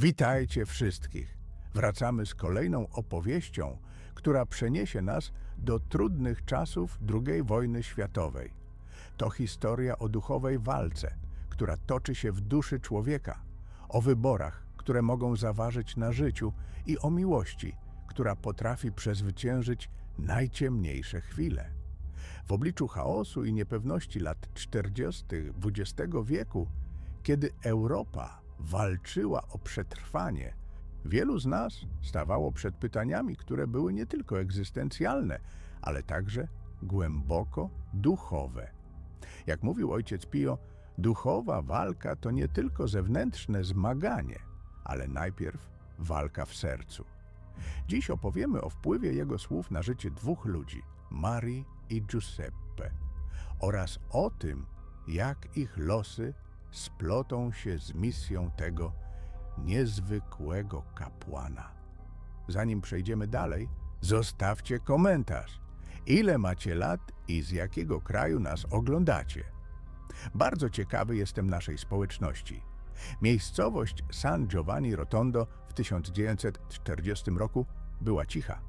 Witajcie wszystkich. Wracamy z kolejną opowieścią, która przeniesie nas do trudnych czasów II wojny światowej. To historia o duchowej walce, która toczy się w duszy człowieka, o wyborach, które mogą zaważyć na życiu i o miłości, która potrafi przezwyciężyć najciemniejsze chwile. W obliczu chaosu i niepewności lat 40. XX wieku, kiedy Europa walczyła o przetrwanie, wielu z nas stawało przed pytaniami, które były nie tylko egzystencjalne, ale także głęboko duchowe. Jak mówił ojciec Pio, duchowa walka to nie tylko zewnętrzne zmaganie, ale najpierw walka w sercu. Dziś opowiemy o wpływie jego słów na życie dwóch ludzi, Marii i Giuseppe, oraz o tym, jak ich losy splotą się z misją tego niezwykłego kapłana. Zanim przejdziemy dalej, zostawcie komentarz. Ile macie lat i z jakiego kraju nas oglądacie? Bardzo ciekawy jestem naszej społeczności. Miejscowość San Giovanni Rotondo w 1940 roku była cicha,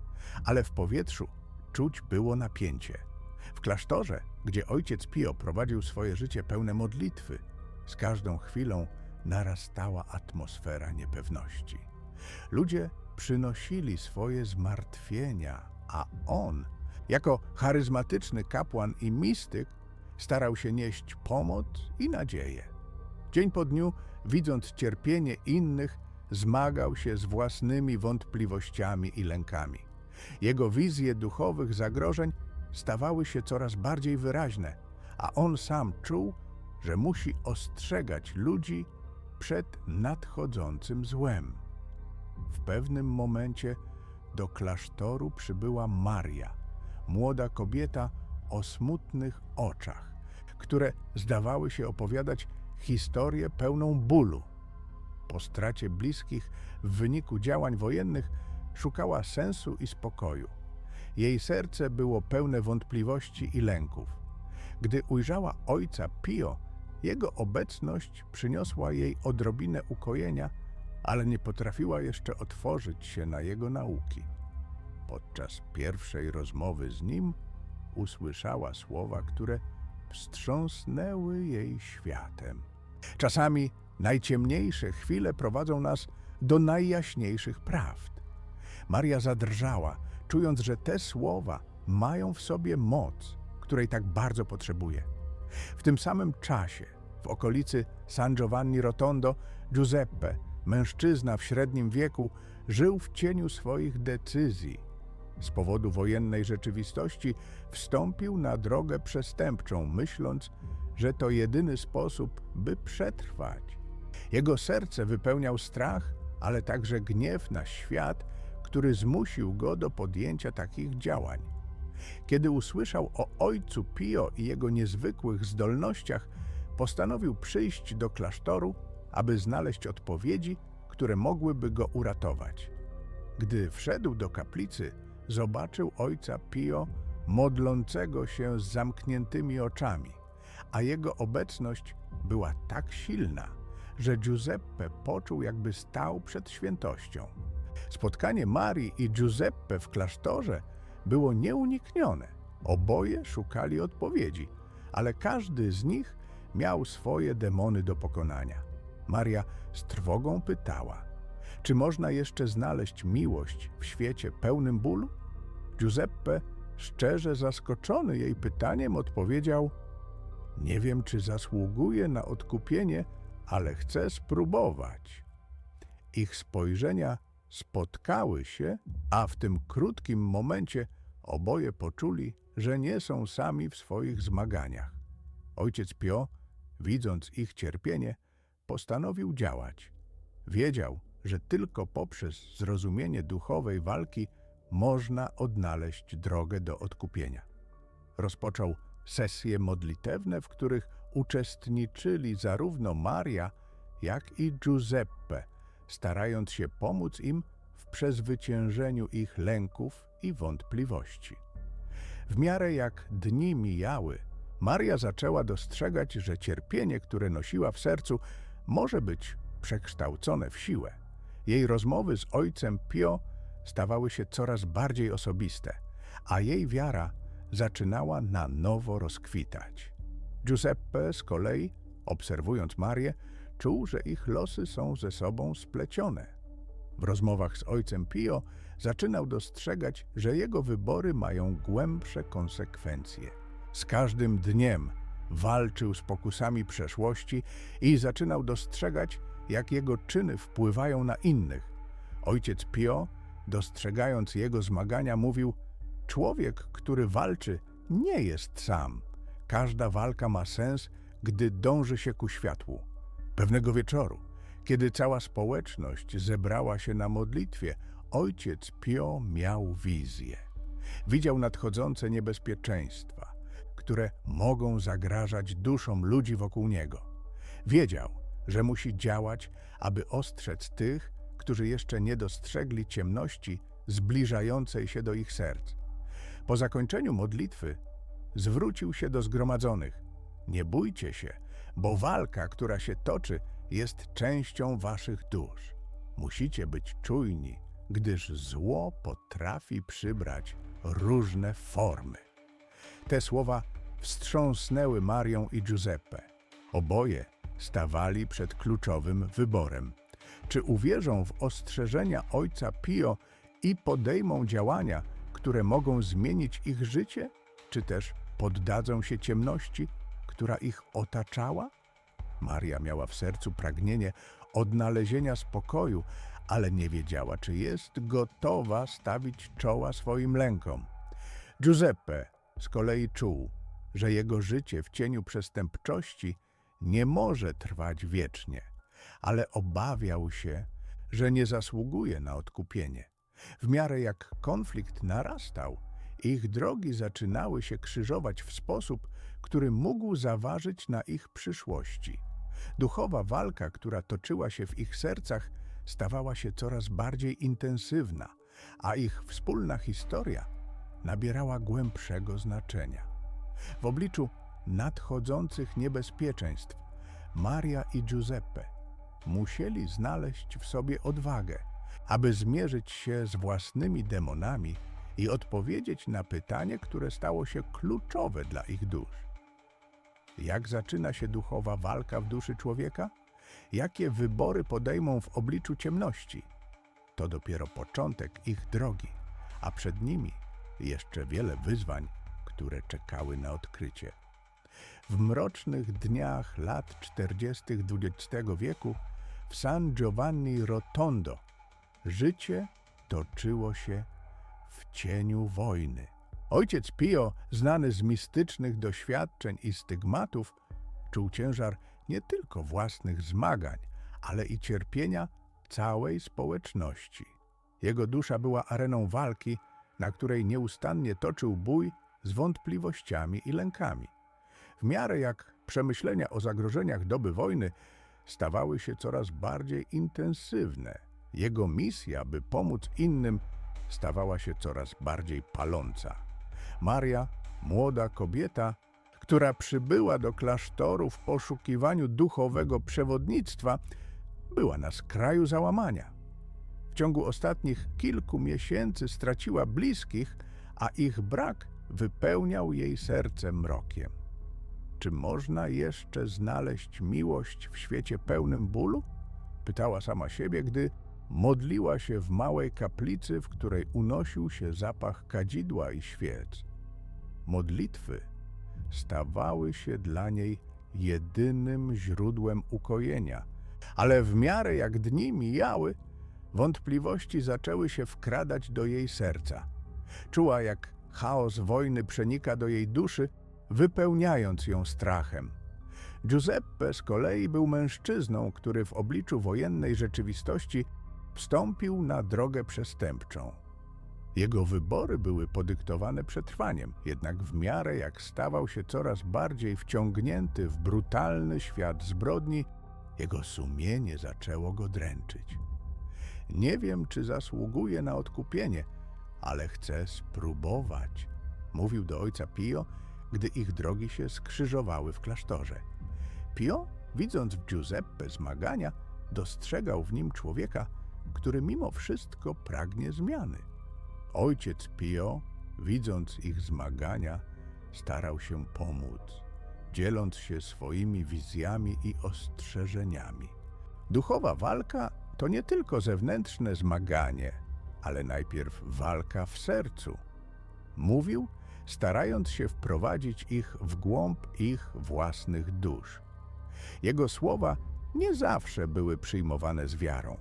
ale w powietrzu czuć było napięcie. W klasztorze, gdzie ojciec Pio prowadził swoje życie pełne modlitwy, z każdą chwilą narastała atmosfera niepewności. Ludzie przynosili swoje zmartwienia, a on, jako charyzmatyczny kapłan i mistyk, starał się nieść pomoc i nadzieję. Dzień po dniu, widząc cierpienie innych, zmagał się z własnymi wątpliwościami i lękami. Jego wizje duchowych zagrożeń stawały się coraz bardziej wyraźne, a on sam czuł, że musi ostrzegać ludzi przed nadchodzącym złem. W pewnym momencie do klasztoru przybyła Maria, młoda kobieta o smutnych oczach, które zdawały się opowiadać historię pełną bólu. Po stracie bliskich w wyniku działań wojennych szukała sensu i spokoju. Jej serce było pełne wątpliwości i lęków. Gdy ujrzała ojca Pio, jego obecność przyniosła jej odrobinę ukojenia, ale nie potrafiła jeszcze otworzyć się na jego nauki. Podczas pierwszej rozmowy z nim usłyszała słowa, które wstrząsnęły jej światem. Czasami najciemniejsze chwile prowadzą nas do najjaśniejszych prawd. Maria zadrżała, czując, że te słowa mają w sobie moc, której tak bardzo potrzebuje. W tym samym czasie, w okolicy San Giovanni Rotondo, Giuseppe, mężczyzna w średnim wieku, żył w cieniu swoich decyzji. Z powodu wojennej rzeczywistości wstąpił na drogę przestępczą, myśląc, że to jedyny sposób, by przetrwać. Jego serce wypełniał strach, ale także gniew na świat, który zmusił go do podjęcia takich działań. Kiedy usłyszał o ojcu Pio i jego niezwykłych zdolnościach, postanowił przyjść do klasztoru, aby znaleźć odpowiedzi, które mogłyby go uratować. Gdy wszedł do kaplicy, zobaczył ojca Pio modlącego się z zamkniętymi oczami, a jego obecność była tak silna, że Giuseppe poczuł, jakby stał przed świętością. Spotkanie Marii i Giuseppe w klasztorze było nieuniknione. Oboje szukali odpowiedzi, ale każdy z nich miał swoje demony do pokonania. Maria z trwogą pytała, czy można jeszcze znaleźć miłość w świecie pełnym bólu? Giuseppe, szczerze zaskoczony jej pytaniem, odpowiedział: Nie wiem, czy zasługuję na odkupienie, ale chcę spróbować. Ich spojrzenia spotkały się, a w tym krótkim momencie oboje poczuli, że nie są sami w swoich zmaganiach. Ojciec Pio, widząc ich cierpienie, postanowił działać. Wiedział, że tylko poprzez zrozumienie duchowej walki można odnaleźć drogę do odkupienia. Rozpoczął sesje modlitewne, w których uczestniczyli zarówno Maria, jak i Giuseppe, starając się pomóc im w przezwyciężeniu ich lęków i wątpliwości. W miarę jak dni mijały, Maria zaczęła dostrzegać, że cierpienie, które nosiła w sercu, może być przekształcone w siłę. Jej rozmowy z ojcem Pio stawały się coraz bardziej osobiste, a jej wiara zaczynała na nowo rozkwitać. Giuseppe z kolei, obserwując Marię, czuł, że ich losy są ze sobą splecione. W rozmowach z ojcem Pio zaczynał dostrzegać, że jego wybory mają głębsze konsekwencje. Z każdym dniem walczył z pokusami przeszłości i zaczynał dostrzegać, jak jego czyny wpływają na innych. Ojciec Pio, dostrzegając jego zmagania, mówił: Człowiek, który walczy, nie jest sam. Każda walka ma sens, gdy dąży się ku światłu. Pewnego wieczoru, kiedy cała społeczność zebrała się na modlitwie, ojciec Pio miał wizję. Widział nadchodzące niebezpieczeństwa, które mogą zagrażać duszom ludzi wokół niego. Wiedział, że musi działać, aby ostrzec tych, którzy jeszcze nie dostrzegli ciemności zbliżającej się do ich serc. Po zakończeniu modlitwy zwrócił się do zgromadzonych. Nie bójcie się, bo walka, która się toczy, jest częścią waszych dusz. Musicie być czujni, gdyż zło potrafi przybrać różne formy. Te słowa wstrząsnęły Marią i Giuseppe. Oboje stawali przed kluczowym wyborem. Czy uwierzą w ostrzeżenia ojca Pio i podejmą działania, które mogą zmienić ich życie, czy też poddadzą się ciemności, która ich otaczała? Maria miała w sercu pragnienie odnalezienia spokoju, ale nie wiedziała, czy jest gotowa stawić czoła swoim lękom. Giuseppe z kolei czuł, że jego życie w cieniu przestępczości nie może trwać wiecznie, ale obawiał się, że nie zasługuje na odkupienie. W miarę jak konflikt narastał, ich drogi zaczynały się krzyżować w sposób, który mógł zaważyć na ich przyszłości. Duchowa walka, która toczyła się w ich sercach, stawała się coraz bardziej intensywna, a ich wspólna historia nabierała głębszego znaczenia. W obliczu nadchodzących niebezpieczeństw Maria i Giuseppe musieli znaleźć w sobie odwagę, aby zmierzyć się z własnymi demonami i odpowiedzieć na pytanie, które stało się kluczowe dla ich dusz. Jak zaczyna się duchowa walka w duszy człowieka? Jakie wybory podejmą w obliczu ciemności? To dopiero początek ich drogi, a przed nimi jeszcze wiele wyzwań, które czekały na odkrycie. W mrocznych dniach lat 40. XX wieku w San Giovanni Rotondo życie toczyło się w cieniu wojny. Ojciec Pio, znany z mistycznych doświadczeń i stygmatów, czuł ciężar nie tylko własnych zmagań, ale i cierpienia całej społeczności. Jego dusza była areną walki, na której nieustannie toczył bój z wątpliwościami i lękami. W miarę jak przemyślenia o zagrożeniach doby wojny stawały się coraz bardziej intensywne, jego misja, by pomóc innym, stawała się coraz bardziej paląca. Maria, młoda kobieta, która przybyła do klasztoru w poszukiwaniu duchowego przewodnictwa, była na skraju załamania. W ciągu ostatnich kilku miesięcy straciła bliskich, a ich brak wypełniał jej serce mrokiem. Czy można jeszcze znaleźć miłość w świecie pełnym bólu? Pytała sama siebie, gdy modliła się w małej kaplicy, w której unosił się zapach kadzidła i świec. Modlitwy stawały się dla niej jedynym źródłem ukojenia, ale w miarę jak dni mijały, wątpliwości zaczęły się wkradać do jej serca. Czuła, jak chaos wojny przenika do jej duszy, wypełniając ją strachem. Giuseppe z kolei był mężczyzną, który w obliczu wojennej rzeczywistości wstąpił na drogę przestępczą. Jego wybory były podyktowane przetrwaniem, jednak w miarę jak stawał się coraz bardziej wciągnięty w brutalny świat zbrodni, jego sumienie zaczęło go dręczyć. Nie wiem, czy zasługuje na odkupienie, ale chcę spróbować, mówił do ojca Pio, gdy ich drogi się skrzyżowały w klasztorze. Pio, widząc w Giuseppe zmagania, dostrzegał w nim człowieka, który mimo wszystko pragnie zmiany. Ojciec Pio, widząc ich zmagania, starał się pomóc, dzieląc się swoimi wizjami i ostrzeżeniami. Duchowa walka to nie tylko zewnętrzne zmaganie, ale najpierw walka w sercu. Mówił, starając się wprowadzić ich w głąb ich własnych dusz. Jego słowa nie zawsze były przyjmowane z wiarą.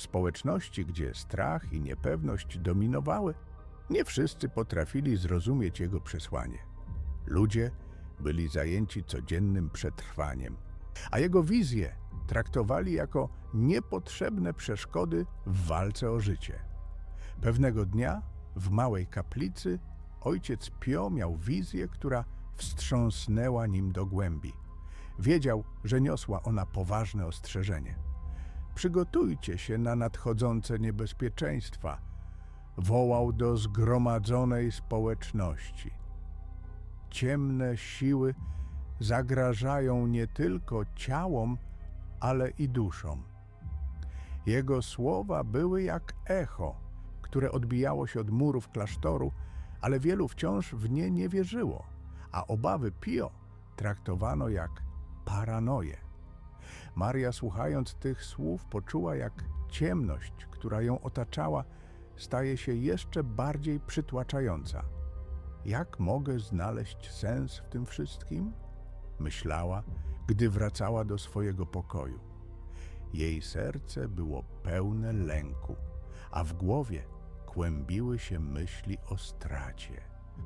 Społeczności, gdzie strach i niepewność dominowały, nie wszyscy potrafili zrozumieć jego przesłanie. Ludzie byli zajęci codziennym przetrwaniem, a jego wizje traktowali jako niepotrzebne przeszkody w walce o życie. Pewnego dnia w małej kaplicy ojciec Pio miał wizję, która wstrząsnęła nim do głębi. Wiedział, że niosła ona poważne ostrzeżenie. Przygotujcie się na nadchodzące niebezpieczeństwa, wołał do zgromadzonej społeczności. Ciemne siły zagrażają nie tylko ciałom, ale i duszom. Jego słowa były jak echo, które odbijało się od murów klasztoru, ale wielu wciąż w nie nie wierzyło, a obawy Pio traktowano jak paranoję. Maria, słuchając tych słów, poczuła, jak ciemność, która ją otaczała, staje się jeszcze bardziej przytłaczająca. Jak mogę znaleźć sens w tym wszystkim? Myślała, gdy wracała do swojego pokoju. Jej serce było pełne lęku, a w głowie kłębiły się myśli o stracie.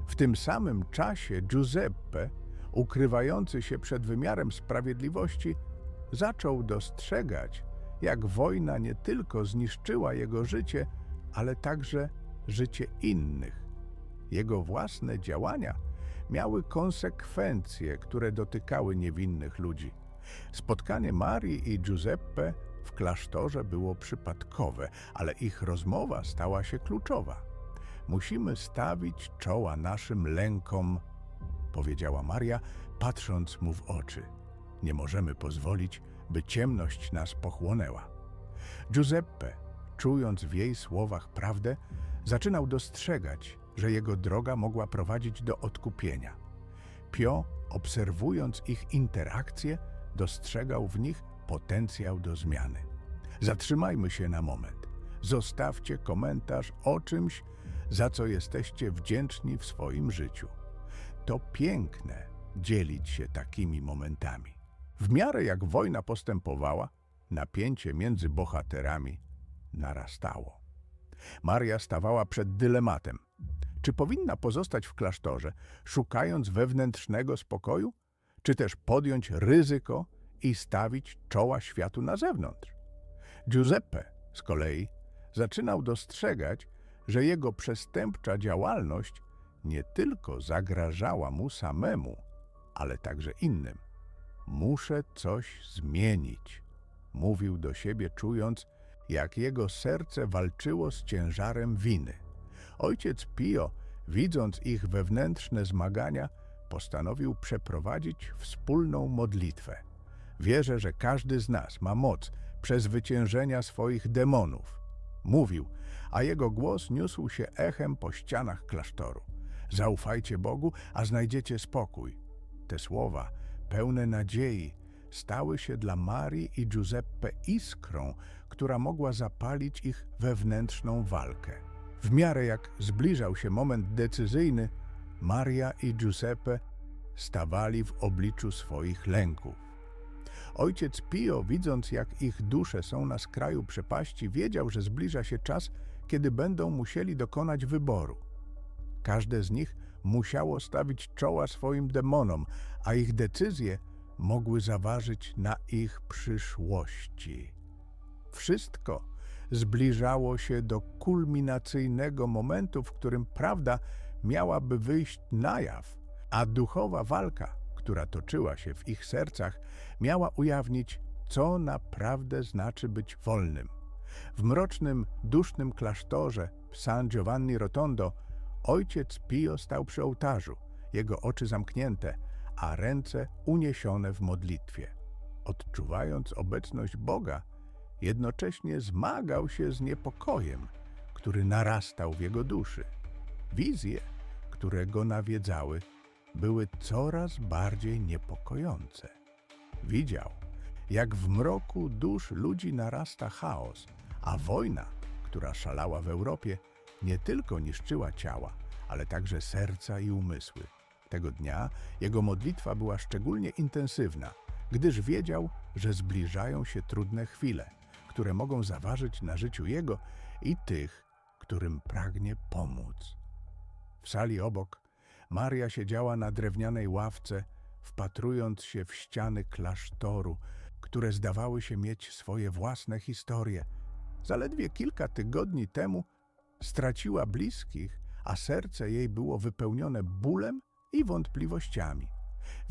W tym samym czasie Giuseppe, ukrywający się przed wymiarem sprawiedliwości, zaczął dostrzegać, jak wojna nie tylko zniszczyła jego życie, ale także życie innych. Jego własne działania miały konsekwencje, które dotykały niewinnych ludzi. Spotkanie Marii i Giuseppe w klasztorze było przypadkowe, ale ich rozmowa stała się kluczowa. Musimy stawić czoła naszym lękom, powiedziała Maria, patrząc mu w oczy. Nie możemy pozwolić, by ciemność nas pochłonęła. Giuseppe, czując w jej słowach prawdę, zaczynał dostrzegać, że jego droga mogła prowadzić do odkupienia. Pio, obserwując ich interakcje, dostrzegał w nich potencjał do zmiany. Zatrzymajmy się na moment. Zostawcie komentarz o czymś, za co jesteście wdzięczni w swoim życiu. To piękne dzielić się takimi momentami. W miarę jak wojna postępowała, napięcie między bohaterami narastało. Maria stawała przed dylematem. Czy powinna pozostać w klasztorze, szukając wewnętrznego spokoju, czy też podjąć ryzyko i stawić czoła światu na zewnątrz? Giuseppe z kolei zaczynał dostrzegać, że jego przestępcza działalność nie tylko zagrażała mu samemu, ale także innym. Muszę coś zmienić, mówił do siebie, czując, jak jego serce walczyło z ciężarem winy. Ojciec Pio, widząc ich wewnętrzne zmagania, postanowił przeprowadzić wspólną modlitwę. Wierzę, że każdy z nas ma moc przezwyciężenia swoich demonów. Mówił, a jego głos niósł się echem po ścianach klasztoru. Zaufajcie Bogu, a znajdziecie spokój. Te słowa, pełne nadziei, stały się dla Marii i Giuseppe iskrą, która mogła zapalić ich wewnętrzną walkę. W miarę jak zbliżał się moment decyzyjny, Maria i Giuseppe stawali w obliczu swoich lęków. Ojciec Pio, widząc jak ich dusze są na skraju przepaści, wiedział, że zbliża się czas, kiedy będą musieli dokonać wyboru. Każde z nich musiało stawić czoła swoim demonom, a ich decyzje mogły zaważyć na ich przyszłości. Wszystko zbliżało się do kulminacyjnego momentu, w którym prawda miałaby wyjść na jaw, a duchowa walka, która toczyła się w ich sercach, miała ujawnić, co naprawdę znaczy być wolnym. W mrocznym, dusznym klasztorze San Giovanni Rotondo ojciec Pio stał przy ołtarzu, jego oczy zamknięte, a ręce uniesione w modlitwie. Odczuwając obecność Boga, jednocześnie zmagał się z niepokojem, który narastał w jego duszy. Wizje, które go nawiedzały, były coraz bardziej niepokojące. Widział, jak w mroku dusz ludzi narasta chaos, a wojna, która szalała w Europie, nie tylko niszczyła ciała, ale także serca i umysły. Tego dnia jego modlitwa była szczególnie intensywna, gdyż wiedział, że zbliżają się trudne chwile, które mogą zaważyć na życiu jego i tych, którym pragnie pomóc. W sali obok Maria siedziała na drewnianej ławce, wpatrując się w ściany klasztoru, które zdawały się mieć swoje własne historie. Zaledwie kilka tygodni temu straciła bliskich, a serce jej było wypełnione bólem i wątpliwościami.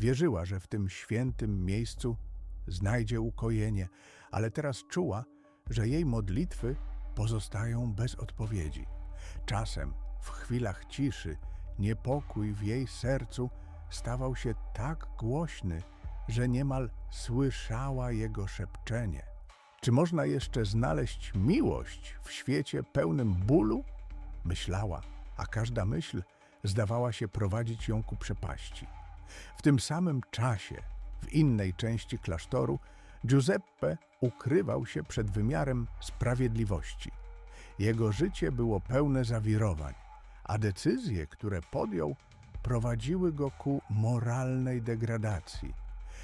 Wierzyła, że w tym świętym miejscu znajdzie ukojenie, ale teraz czuła, że jej modlitwy pozostają bez odpowiedzi. Czasem, w chwilach ciszy, niepokój w jej sercu stawał się tak głośny, że niemal słyszała jego szepczenie. Czy można jeszcze znaleźć miłość w świecie pełnym bólu? Myślała, a każda myśl zdawała się prowadzić ją ku przepaści. W tym samym czasie, w innej części klasztoru, Giuseppe ukrywał się przed wymiarem sprawiedliwości. Jego życie było pełne zawirowań, a decyzje, które podjął, prowadziły go ku moralnej degradacji.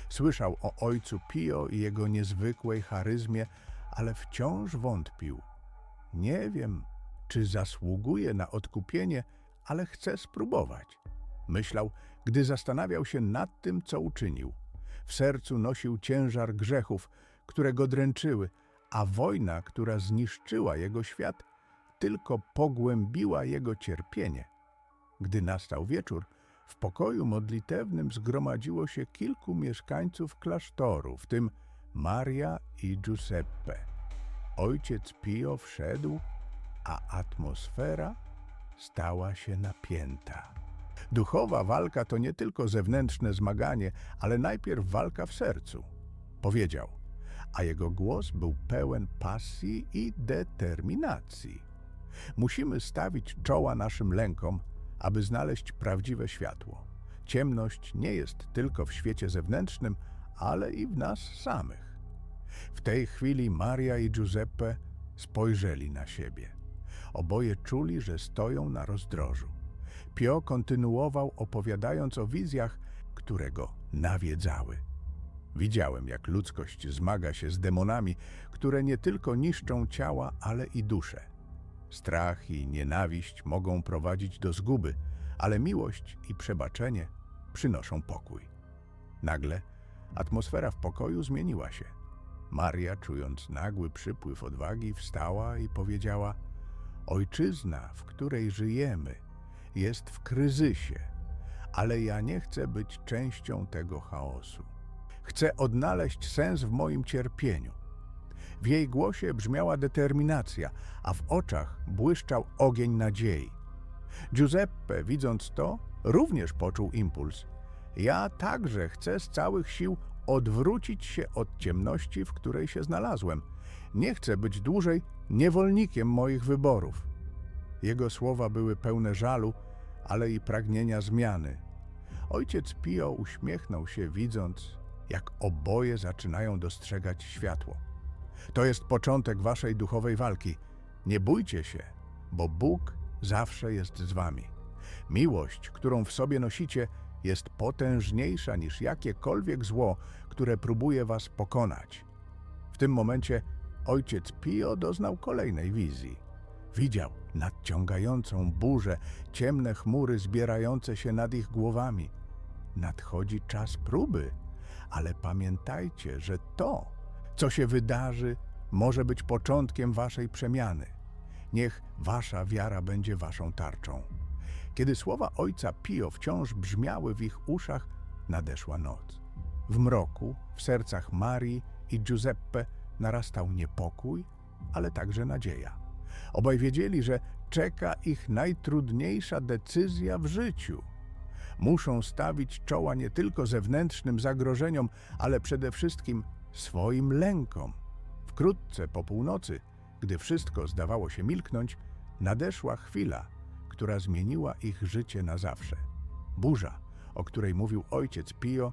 Słyszał o ojcu Pio i jego niezwykłej charyzmie, ale wciąż wątpił. Nie wiem, czy zasługuje na odkupienie, ale chcę spróbować. Myślał, gdy zastanawiał się nad tym, co uczynił. W sercu nosił ciężar grzechów, które go dręczyły, a wojna, która zniszczyła jego świat, tylko pogłębiła jego cierpienie. Gdy nastał wieczór, w pokoju modlitewnym zgromadziło się kilku mieszkańców klasztoru, w tym Maria i Giuseppe. Ojciec Pio wszedł, a atmosfera stała się napięta. Duchowa walka to nie tylko zewnętrzne zmaganie, ale najpierw walka w sercu, powiedział, a jego głos był pełen pasji i determinacji. Musimy stawić czoła naszym lękom, aby znaleźć prawdziwe światło. Ciemność nie jest tylko w świecie zewnętrznym, ale i w nas samych. W tej chwili Maria i Giuseppe spojrzeli na siebie. Oboje czuli, że stoją na rozdrożu. Pio kontynuował opowiadając o wizjach, które go nawiedzały. Widziałem, jak ludzkość zmaga się z demonami, które nie tylko niszczą ciała, ale i duszę. Strach i nienawiść mogą prowadzić do zguby, ale miłość i przebaczenie przynoszą pokój. Nagle atmosfera w pokoju zmieniła się. Maria, czując nagły przypływ odwagi, wstała i powiedziała: Ojczyzna, w której żyjemy, jest w kryzysie, ale ja nie chcę być częścią tego chaosu. Chcę odnaleźć sens w moim cierpieniu. W jej głosie brzmiała determinacja, a w oczach błyszczał ogień nadziei. Giuseppe, widząc to, również poczuł impuls. Ja także chcę z całych sił odwrócić się od ciemności, w której się znalazłem. Nie chcę być dłużej niewolnikiem moich wyborów. Jego słowa były pełne żalu, ale i pragnienia zmiany. Ojciec Pio uśmiechnął się, widząc, jak oboje zaczynają dostrzegać światło. To jest początek waszej duchowej walki. Nie bójcie się, bo Bóg zawsze jest z wami. Miłość, którą w sobie nosicie, jest potężniejsza niż jakiekolwiek zło, które próbuje was pokonać. W tym momencie ojciec Pio doznał kolejnej wizji. Widział nadciągającą burzę, ciemne chmury zbierające się nad ich głowami. Nadchodzi czas próby, ale pamiętajcie, że to, co się wydarzy, może być początkiem waszej przemiany. Niech wasza wiara będzie waszą tarczą. Kiedy słowa ojca Pio wciąż brzmiały w ich uszach, nadeszła noc. W mroku, w sercach Marii i Giuseppe narastał niepokój, ale także nadzieja. Obaj wiedzieli, że czeka ich najtrudniejsza decyzja w życiu. Muszą stawić czoła nie tylko zewnętrznym zagrożeniom, ale przede wszystkim swoim lękom. Wkrótce po północy, gdy wszystko zdawało się milknąć, nadeszła chwila, która zmieniła ich życie na zawsze. Burza, o której mówił ojciec Pio,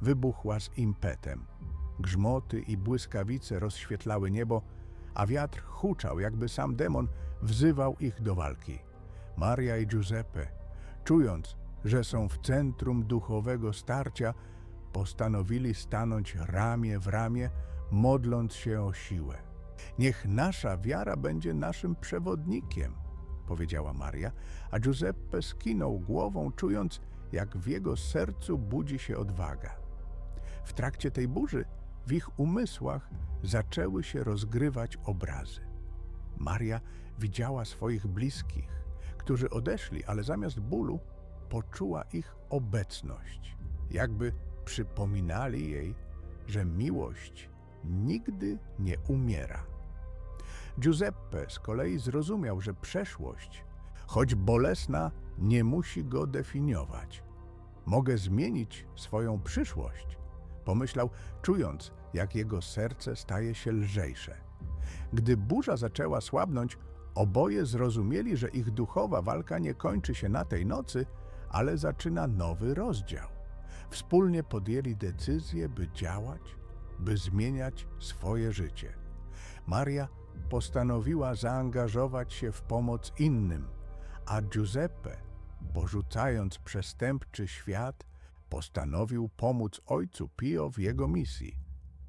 wybuchła z impetem. Grzmoty i błyskawice rozświetlały niebo, a wiatr huczał, jakby sam demon wzywał ich do walki. Maria i Giuseppe, czując, że są w centrum duchowego starcia, postanowili stanąć ramię w ramię, modląc się o siłę. Niech nasza wiara będzie naszym przewodnikiem, powiedziała Maria, a Giuseppe skinął głową, czując, jak w jego sercu budzi się odwaga. W trakcie tej burzy w ich umysłach zaczęły się rozgrywać obrazy. Maria widziała swoich bliskich, którzy odeszli, ale zamiast bólu poczuła ich obecność, jakby przypominali jej, że miłość nigdy nie umiera. Giuseppe z kolei zrozumiał, że przeszłość, choć bolesna, nie musi go definiować. Mogę zmienić swoją przyszłość, pomyślał, czując, jak jego serce staje się lżejsze. Gdy burza zaczęła słabnąć, oboje zrozumieli, że ich duchowa walka nie kończy się na tej nocy, ale zaczyna nowy rozdział. Wspólnie podjęli decyzję, by działać, by zmieniać swoje życie. Maria postanowiła zaangażować się w pomoc innym, a Giuseppe, porzucając przestępczy świat, postanowił pomóc ojcu Pio w jego misji.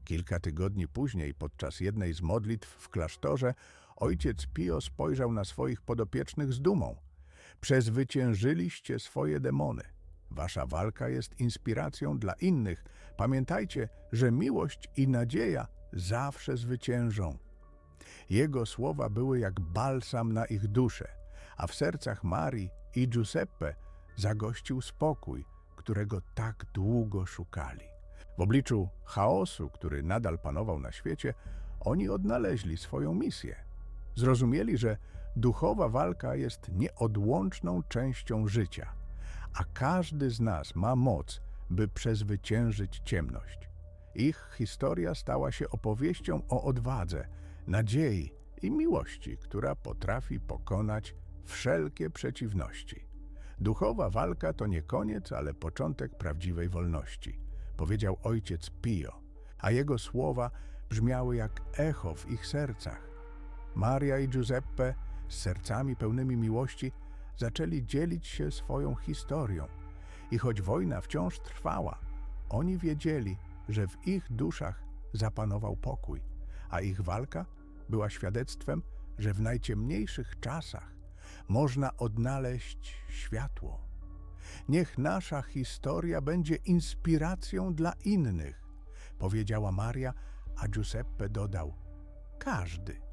Kilka tygodni później, podczas jednej z modlitw w klasztorze, ojciec Pio spojrzał na swoich podopiecznych z dumą. Przezwyciężyliście swoje demony. Wasza walka jest inspiracją dla innych. Pamiętajcie, że miłość i nadzieja zawsze zwyciężą. Jego słowa były jak balsam na ich duszę, a w sercach Marii i Giuseppe zagościł spokój, którego tak długo szukali. W obliczu chaosu, który nadal panował na świecie, oni odnaleźli swoją misję. Zrozumieli, że duchowa walka jest nieodłączną częścią życia, a każdy z nas ma moc, by przezwyciężyć ciemność. Ich historia stała się opowieścią o odwadze, nadziei i miłości, która potrafi pokonać wszelkie przeciwności. Duchowa walka to nie koniec, ale początek prawdziwej wolności, powiedział ojciec Pio, a jego słowa brzmiały jak echo w ich sercach. Maria i Giuseppe z sercami pełnymi miłości zaczęli dzielić się swoją historią. I choć wojna wciąż trwała, oni wiedzieli, że w ich duszach zapanował pokój, a ich walka była świadectwem, że w najciemniejszych czasach można odnaleźć światło. Niech nasza historia będzie inspiracją dla innych, powiedziała Maria, a Giuseppe dodał: Każdy